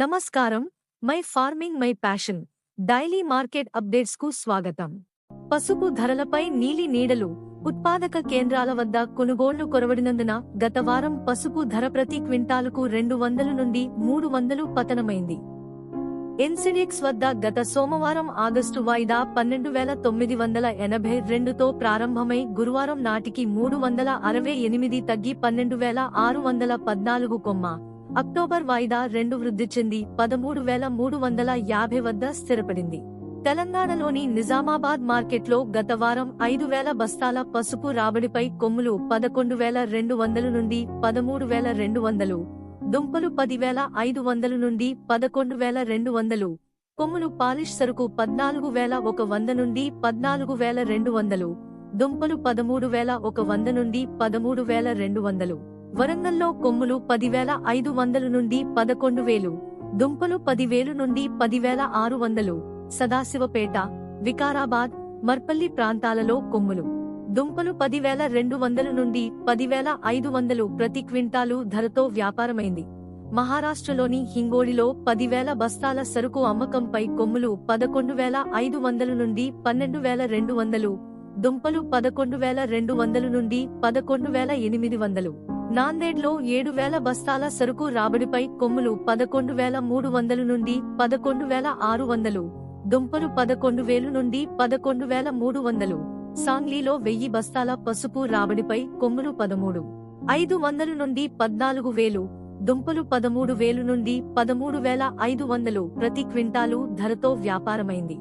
నమస్కారం. My farming my passion. Daily market అప్డేట్స్కు స్వాగతం. పసుపు ధరలపై నీలి నీడలు. ఉత్పాదక కేంద్రాల వద్ద కొనుగోళ్ళు కొరవడినందున గత వారం పసుపు ధర ప్రతి క్వింటాలుకు రెండు వందలు నుండి మూడు వందలు పతనమైంది. ఎన్సిడిక్స్ వద్ద గత సోమవారం ఆగస్టు వాయిదా పన్నెండు వేల తొమ్మిది వందల ఎనభై రెండుతో ప్రారంభమై గురువారం నాటికి మూడు వందల అరవై ఎనిమిది తగ్గి పన్నెండు వేల ఆరు వందల పద్నాలుగు కొమ్మ. అక్టోబర్ వాయిదా రెండు వృద్ధి చెంది పదమూడు వేల మూడు వందల యాభై వద్ద స్థిరపడింది. తెలంగాణలోని నిజామాబాద్ మార్కెట్లో గత వారం ఐదు వేల బస్తాల పసుపు రాబడిపై కొమ్ములు పదకొండు వేల రెండు వందల నుండి పదమూడు వేల రెండు వందలు దుంపలు పదివేల ఐదు వందల నుండి పదకొండు వేల రెండు వందలు కొమ్ములు పాలిష్ సరుకు పద్నాలుగు వేల ఒక వంద నుండి పద్నాలుగు వేల రెండు వందలు దుంపలు పదమూడు వేల ఒక వంద నుండి పదమూడు వేల రెండు వందలు. వరంగల్లో కొమ్ములు పదివేల ఐదు వందల నుండి పదకొండు వేలు దుంపలు పదివేలు నుండి పదివేల ఆరు వందలు. సదాశివపేట వికారాబాద్ మర్పల్లి ప్రాంతాలలో కొమ్ములు. దుంపలు పదివేల రెండు వందల నుండి పదివేల ఐదు వందలు ప్రతి క్వింటాలు ధరతో వ్యాపారమైంది. మహారాష్ట్రలోని హింగోడిలో పదివేల బస్తాల సరుకు అమ్మకంపై కొమ్ములు పదకొండు వేల ఐదు వందల నుండి పన్నెండు వేల రెండు వందలు దుంపలు పదకొండు వేల రెండు వందల నుండి పదకొండు వేల ఎనిమిది వందలు. నాందేడ్లో ఏడు వేల బస్తాల సరుకు రాబడిపై కొమ్ములు పదకొండు వేల మూడు వందలు నుండి పదకొండు వేల ఆరు వందలు దుంపలు పదకొండు వేలు నుండి పదకొండు వేల మూడు వందలు సాంగ్లీలో వెయ్యి బస్తాల పసుపు రాబడిపై కొమ్ములు పదమూడు ఐదు వందలు నుండి పద్నాలుగు వేలు దుంపలు పదమూడు వేలు నుండి పదమూడు వేల ఐదు వందలు ప్రతి క్వింటాలు ధరతో వ్యాపారమైంది.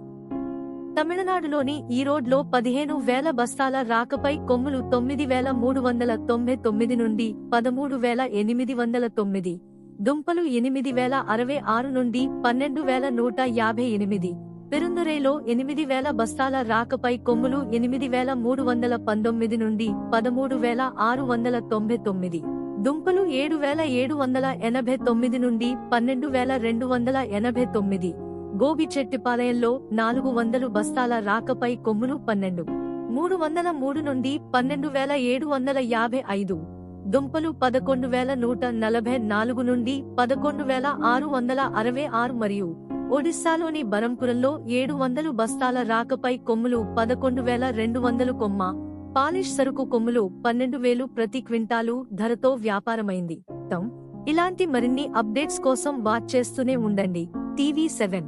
తమిళనాడులోని ఈరోడ్లో పదిహేను వేల బస్తాల రాకపై కొమ్ములు తొమ్మిది వేల మూడు వందల తొంభై తొమ్మిది నుండి పదమూడు వేల ఎనిమిది వందల తొమ్మిది దుంపలు ఎనిమిది వేల అరవై ఆరు నుండి పన్నెండు వేల నూట యాభై ఎనిమిది పెరుందురైలో ఎనిమిది వేల బస్తాల రాకపై కొమ్ములు ఎనిమిది వేల మూడు వందల పంతొమ్మిది నుండి పదమూడు వేల ఆరు వందల తొంభై తొమ్మిది దుంపలు ఏడు వేల ఏడు వందల ఎనభై తొమ్మిది నుండి పన్నెండు వేల రెండు వందల ఎనభై తొమ్మిది. గోబిచెట్టిపాలయంలో నాలుగు వందలు బస్తాల రాకపై కొమ్ములు పన్నెండు. మూడు వందల మూడు నుండి పన్నెండు వేల ఏడు వందల యాభై ఐదు. దుంపలు పదకొండు వేల నూట నలభై నాలుగు నుండి పదకొండు వేల ఆరు వందల అరవై ఆరు మరియు ఒడిశాలోని బరంపురంలో ఏడు వందలు బస్తాల రాకపై కొమ్ములు పదకొండు వేల రెండు వందలు కొమ్మ. పాలిష్ సరుకు కొమ్ములు పన్నెండు వేలు ప్రతి క్వింటాలు ధరతో వ్యాపారమైంది. తమ్ ఇలాంటి మరిన్ని అప్డేట్స్ కోసం వాచ్ చేస్తూనే ఉండండి. TV seven.